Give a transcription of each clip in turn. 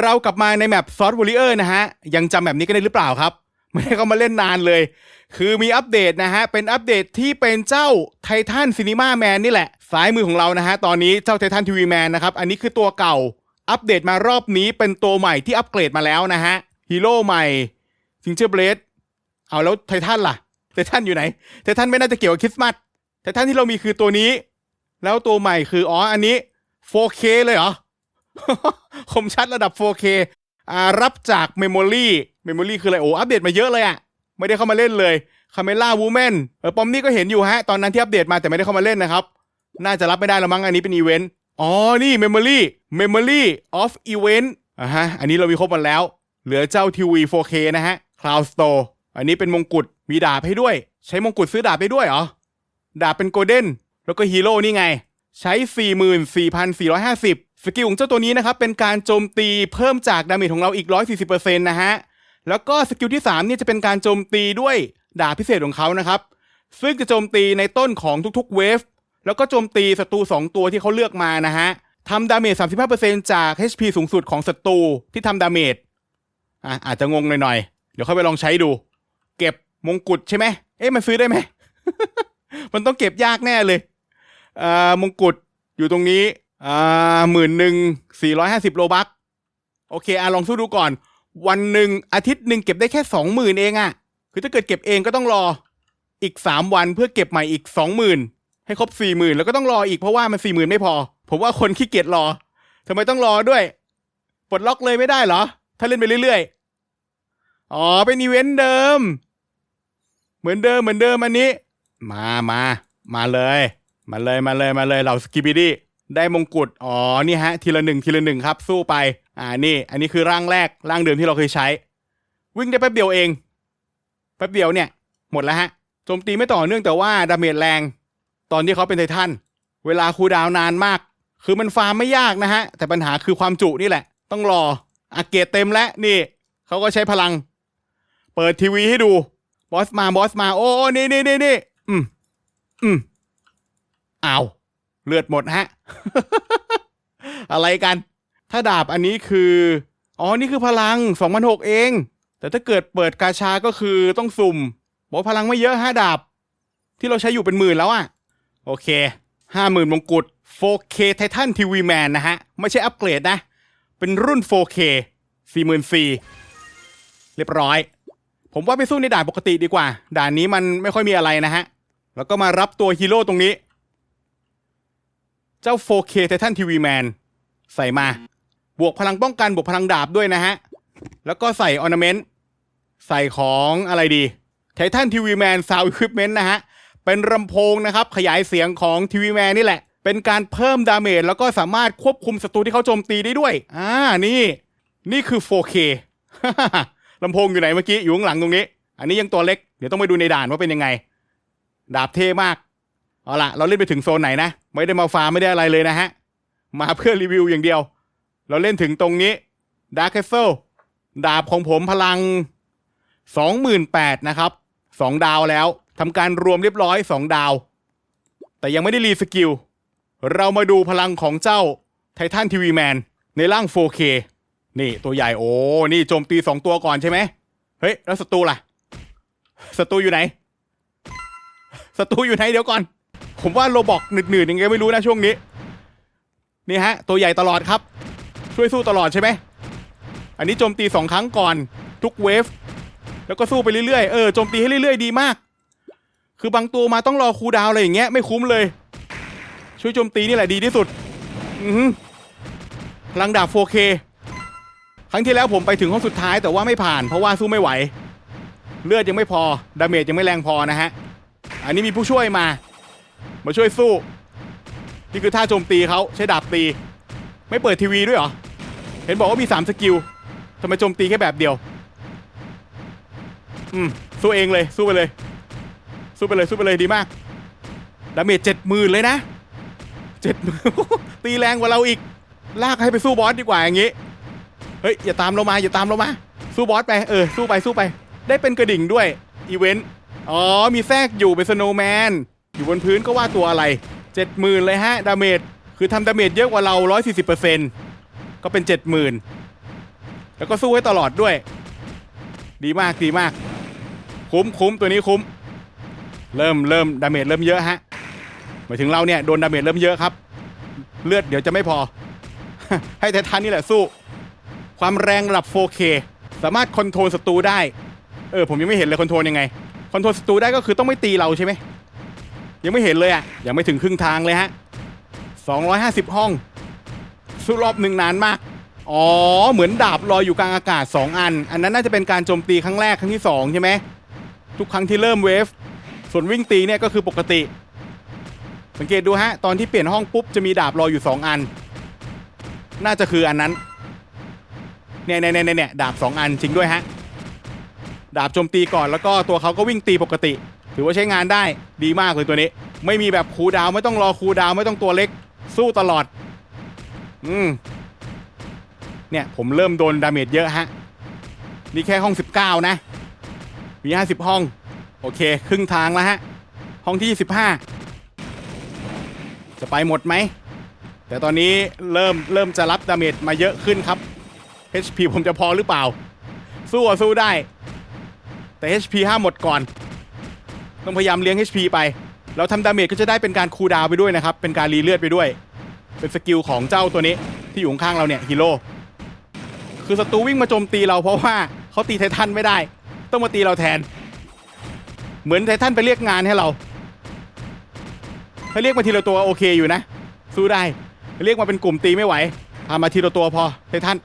เรากลับมาในแมปซอสวอริเออร์นะฮะ ยังจำแบบนี้กันได้หรือเปล่าครับ ไม่ได้เข้ามาเล่นนานเลย คือมีอัปเดตนะฮะ เป็นอัปเดตที่เป็นเจ้าไททันซีนีมาแมนนี่แหละ ซ้ายมือของเรานะฮะ ตอนนี้เจ้าไททันทีวีแมนนะครับ อันนี้คือตัวเก่า อัปเดตมารอบนี้เป็นตัวใหม่ที่อัปเกรดมาแล้วนะฮะฮีโร่ใหม่ซิงเจอร์เบลดเอาแล้วไททันล่ะไททันอยู่ไหนไททันไม่น่าจะเกี่ยวกับคริสต์มาสไททันที่เรามีคือตัวนี้ แล้วตัวใหม่คืออ๋ออันนี้ 4K เลยเหรอ คมชัดระดับ 4K อ่ารับจาก Memory Memory คืออะไรโอ้อัปเดตมาเยอะเลยอะไม่ได้เข้ามาเล่นเลยคาเมล่าวูแมนเออปอมนี่ก็เห็นอยู่ฮะ ตอนนั้นที่อัปเดตมาแต่ไม่ได้เข้ามาเล่นนะครับ น่าจะรับไม่ได้ล้วมั้งอันนี้เป็นอีเวนต์อ๋อนี่ Memory Memory of Event อะฮะอันนี้เรามีครบหมดแล้ว เหลือเจ้าทีวี 4K นะฮะ Cloud Store อันนี้เป็นมงกุฎมีดาบให้ด้วย ใช้มงกุฎซื้อดาบได้ด้วยเหรอดาบเป็นโกลเด้นแล้วก็ฮีโร่นี่ไง ใช้ 44,450 สกิลของเจ้าตัวนี้นะครับ เป็นการโจมตีเพิ่มจากดาเมจของเราอีก 140%นะฮะ แล้วก็สกิลที่3เนี่ยจะเป็นการโจมตีด้วยดาบพิเศษของเขานะครับ ซึ่งจะโจมตีในต้นของทุกๆเวฟ แล้วก็โจมตีศัตรู 2 ตัวที่เขาเลือกมานะฮะทำดาเมจ 35%จาก HP สูงสุดของศัตรูที่ทำดาเมจอะอาจจะงงหน่อยๆ เดี๋ยวค่อยไปลองใช้ดู เก็บมงกุฎใช่ไหม เอ๊ะมันซื้อได้ไหม มันต้องเก็บยากแน่เลยอ่ามงกุฎอยู่ตรงนี้ อ่าหมื่นหนึ่งสี่ร้อยห้าสิบโลบักโอเคอะลองสู้ดูก่อน วันหนึ่งอาทิตย์หนึ่งเก็บได้แค่สองหมื่นเองอะคือถ้าเกิดเก็บเองก็ต้องรออีกสามวันเพื่อเก็บใหม่อีกสองหมื่นให้ครบสี่หมื่นแล้วก็ต้องรออีกเพราะว่ามันสี่หมื่นไม่พอ ผมว่าคนขี้เกียจรอทำไมต้องรอด้วยปลดล็อกเลยไม่ได้เหรอ ถ้าเล่นไปเรื่อยๆ อ๋อเป็นอีเวนต์เดิม เหมือนเดิมเหมือนเดิมอันนี้ มามามาเลย มาเลยมาเลยมาเลยเราสกิบิดี้ ได้มงกุฎอ๋อนี่ฮะ ทีละหนึ่งทีละหนึ่งครับ สู้ไป อ่านี่ อันนี้คือร่างแรกร่างเดิมที่เราเคยใช้ วิ่งได้แป๊บเดียวเองแป๊บเดียวเนี่ย หมดแล้วฮะโจมตีไม่ต่อเนื่องแต่ว่าดาเมจแรง ตอนที่เขาเป็นไททันเวลาคูดาวนานมาก คือมันฟาร์มไม่ยากนะฮะ แต่ปัญหาคือความจุนี่แหละ ต้องรออาเกตเต็มแล้วนี่เขาก็ใช้พลัง เปิดทีวีให้ดูบอสมาบอสมา โอ้โอ้นี่นี่นี่นี่อืมอืมอ้าว เลือดหมดฮะ อะไรกัน ถ้าดาบอันนี้คือ อ๋อ นี่คือพลังสองพันหกเอง แต่ถ้าเกิดเปิดกาชาก็คือต้องสุ่ม บอกพลังไม่เยอะห้าดาบ ที่เราใช้อยู่เป็นหมื่นแล้วอะโอเคห้าหมื่นมงกุฎ 4K Titan TV Man นะฮะ ไม่ใช่อัปเกรดนะ เป็นรุ่น 4K 44,000เรียบร้อย ผมว่าไปสู้ในด่านปกติดีกว่า ด่านนี้มันไม่ค่อยมีอะไรนะฮะ แล้วก็มารับตัวฮีโร่ตรงนี้ เจ้า 4K Titan TV Man ใส่มา บวกพลังป้องกันบวกพลังดาบด้วยนะฮะ แล้วก็ใส่ออร์นาเมนต์ใส่ของอะไรดี Titan TV Man Sound Equipment นะฮะ เป็นลำโพงนะครับ ขยายเสียงของ TV Man นี่แหละ เป็นการเพิ่มดาเมจแล้วก็สามารถควบคุมศัตรูที่เขาโจมตีได้ด้วย อ่านี่ นี่คือ 4K ลำโพงอยู่ไหนเมื่อกี้ อยู่ข้างหลังตรงนี้ อันนี้ยังตัวเล็ก เดี๋ยวต้องไปดูในด่านว่าเป็นยังไง ดาบเท่มาก เอาละเราเล่นไปถึงโซนไหนนะ ไม่ได้มาฟาร์มไม่ได้อะไรเลยนะฮะ มาเพื่อรีวิวอย่างเดียว เราเล่นถึงตรงนี้ Dark Castle ดาบของผมพลัง 28,000นะครับ 2 ดาวแล้วทำการรวมเรียบร้อย 2 ดาว แต่ยังไม่ได้รีสกิล เรามาดูพลังของเจ้าไททันทีวีแมนในร่าง 4K นี่ตัวใหญ่โอ้ นี่โจมตี 2 ตัวก่อนใช่ไหม เฮ้ย แล้วศัตรูล่ะศัตรูอยู่ไหนศัตรูอยู่ไหนเดี๋ยวก่อน ผมว่าโรบอกหนืดๆยังไงไม่รู้นะช่วงนี้ นี่ฮะ ตัวใหญ่ตลอดครับ ช่วยสู้ตลอดใช่ไหม อันนี้โจมตีสองครั้งก่อนทุกเวฟ แล้วก็สู้ไปเรื่อยๆ เออโจมตีให้เรื่อยๆ ดีมาก คือบางตัวมาต้องรอคูดาวอะไรอย่างเงี้ยไม่คุ้มเลย ช่วยโจมตีนี่แหละดีที่สุด อือหือพลังดาบ 4K ครั้งที่แล้วผมไปถึงห้องสุดท้ายแต่ว่าไม่ผ่านเพราะว่าสู้ไม่ไหว เลือดยังไม่พอ ดาเมจยังไม่แรงพอนะฮะ อันนี้มีผู้ช่วยมา มาช่วยสู้ นี่คือท่าโจมตีเขาใช้ดาบตี ไม่เปิดทีวีด้วยเหรอ เห็นบอกว่ามี 3 สกิลทำไมโจมตีแค่แบบเดียว อืม สู้เองเลย สู้ไปเลย สู้ไปเลย สู้ไปเลยดีมาก ดาเมจเจ็ดหมื่นเลยนะเจ็ดหมื่นตีแรงกว่าเราอีก ลากให้ไปสู้บอสดีกว่าอย่างงี้ เฮ้ย อย่าตามเรามา อย่าตามเรามา สู้บอสไป เออ สู้ไป สู้ไป ได้เป็นกระดิ่งด้วย อีเวนต์ อ๋อ มีแทรกอยู่เป็นสโนว์แมน อยู่บนพื้นก็ว่าตัวอะไรเจ็ดหมื่นเลยฮะ ดาเมจ คือทำดาเมจเยอะกว่าเราร้อยสี่สิบเปอร์เซ็นต์ก็เป็นเจ็ดหมื่นแล้วก็สู้ให้ตลอดด้วย ดีมากดีมาก คุ้มคุ้มตัวนี้คุ้ม เริ่มเริ่มดาเมจเริ่มเยอะฮะหมายถึงเราเนี่ยโดนดาเมจเริ่มเยอะครับ เลือดเดี๋ยวจะไม่พอ ให้ไททันนี่แหละสู้ ความแรงระดับ 4K สามารถคอนโทรลศัตรูได้ เออผมยังไม่เห็นเลยคอนโทรลยังไง คอนโทรลศัตรูได้ก็คือต้องไม่ตีเราใช่ไหม ยังไม่เห็นเลยอะ ยังไม่ถึงครึ่งทางเลยฮะ 250 ห้องสู้รอบหนึ่งนานมาก อ๋อ เหมือนดาบลอยอยู่กลางอากาศ 2 อัน อันนั้นน่าจะเป็นการโจมตีครั้งแรกครั้งที่ 2 ใช่ไหม ทุกครั้งที่เริ่มเวฟ ส่วนวิ่งตีเนี่ยก็คือปกติ สังเกตดูฮะ ตอนที่เปลี่ยนห้องปุ๊บจะมีดาบลอยอยู่ 2 อัน น่าจะคืออันนั้น เนี่ยเนี่ยเนี่ยเนี่ยดาบ 2 อันจริงด้วยฮะ ดาบโจมตีก่อนแล้วก็ตัวเขาก็วิ่งตีปกติ ถือว่าใช้งานได้ดีมากเลยตัวนี้ ไม่มีแบบคูดาวไม่ต้องรอคูดาวไม่ต้องตัวเล็ก สู้ตลอด อืมเนี่ยผมเริ่มโดนดาเมจเยอะฮะ นี่แค่ห้อง 19 นะ มี 50 ห้อง โอเค ครึ่งทางแล้วฮะ ห้องที่ 15 จะไปหมดไหม แต่ตอนนี้เริ่มเริ่มจะรับดาเมจมาเยอะขึ้นครับ HP ผมจะพอหรือเปล่า สู้อะสู้ได้ แต่ HP ห้าหมดก่อน ต้องพยายามเลี้ยง HP ไปเราทำดาเมจก็จะได้เป็นการคูลดาวไปด้วยนะครับ เป็นการรีเลือดไปด้วย เป็นสกิลของเจ้าตัวนี้ที่อยู่ข้างเราเนี่ยฮีโร่ คือศัตรูวิ่งมาโจมตีเราเพราะว่าเขาตีไททันไม่ได้ ต้องมาตีเราแทน เหมือนไททันไปเรียกงานให้เรา ถ้าเรียกมาทีละตัวโอเคอยู่นะ สู้ได้ เรียกมาเป็นกลุ่มตีไม่ไหว พามาทีละตัวพอไททัน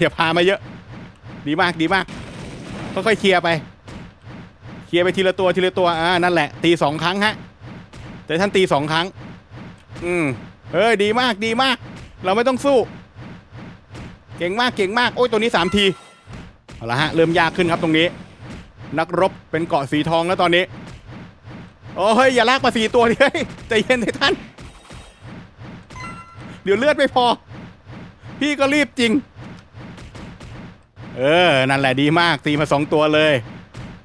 อย่าพามาเยอะ ดีมากดีมากค่อยๆเคลียร์ไป ลียร์ไปทีละตัวทีละตัวอ่านั่นแหละตีสองครั้งฮะแต่ท่านตีสองครั้ง อืมเฮ้ยดีมากดีมาก เราไม่ต้องสู้ เก่งมากเก่งมากโอ้ยตัวนี้สามทีเอาละฮะเริ่มยากขึ้นครับตรงนี้ นักรบเป็นเกาะสีทองแล้วตอนนี้โอ้ยอย่าลากมาสี่ตัวดิเฮ้ยใจเย็นเลยท่าน เดี๋ยวเลือดไม่พอ พี่ก็รีบจริง เออ นั่นแหละดีมากตีมาสองตัวเลย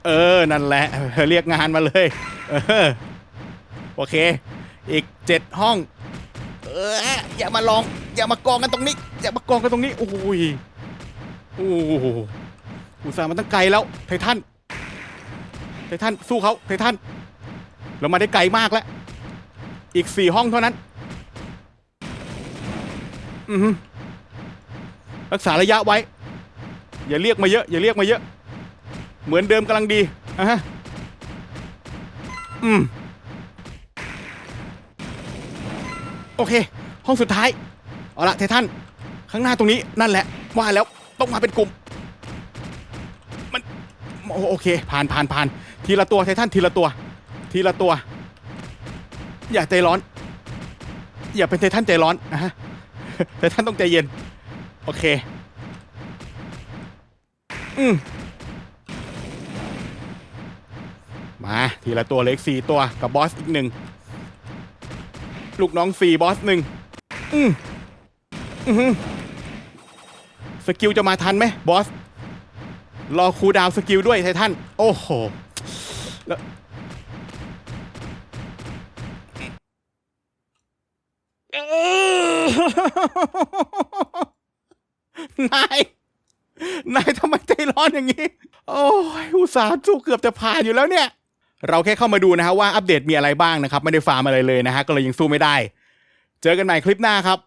เออ นั่นแหละ เรียกงานมาเลย เออ โอเค อีกเจ็ดห้อง เออ อย่ามาลอง อย่ามากองกันตรงนี้ อย่ามากองกันตรงนี้ โอ้ยโอ้โหอุตส่าห์มาตั้งไกลแล้ว ไททัน ไททัน สู้เขาไททัน เรามาได้ไกลมากแล้ว อีกสี่ห้องเท่านั้น อือหือรักษาระยะไว้ อย่าเรียกมาเยอะ อย่าเรียกมาเยอะ เหมือนเดิมกำลังดีอะฮะอืมโอเค ห้องสุดท้าย เอาละเททันข้างหน้าตรงนี้นั่นแหละ ว่าแล้วต้องมาเป็นกลุ่ม มันโอโอเค ผ่านผ่านผ่านทีละตัวเททันทีละตัว ทีละตัว อย่าใจร้อน อย่าเป็นเททันใจร้อนนะฮะเททันต้องใจเย็น โอเค อืม มาทีละตัวเล็กสี่ตัวกับบอสอีกหนึ่งลูกน้องสี่บอสหนึ่งอืมอือหือสกิลจะมาทันไหมบอส รอคูดาวสกิลด้วยไททันโอ้โหแล้วนาย นายทำไมใจร้อนอย่างนี้ โอ้ย อุตส่าห์สู้เกือบจะผ่านอยู่แล้วเนี่ย เราแค่เข้ามาดูนะฮะว่าอัปเดตมีอะไรบ้างนะครับ ไม่ได้ฟาร์มอะไรเลยนะฮะก็เลยยังสู้ไม่ได้ เจอกันใหม่คลิปหน้าครับ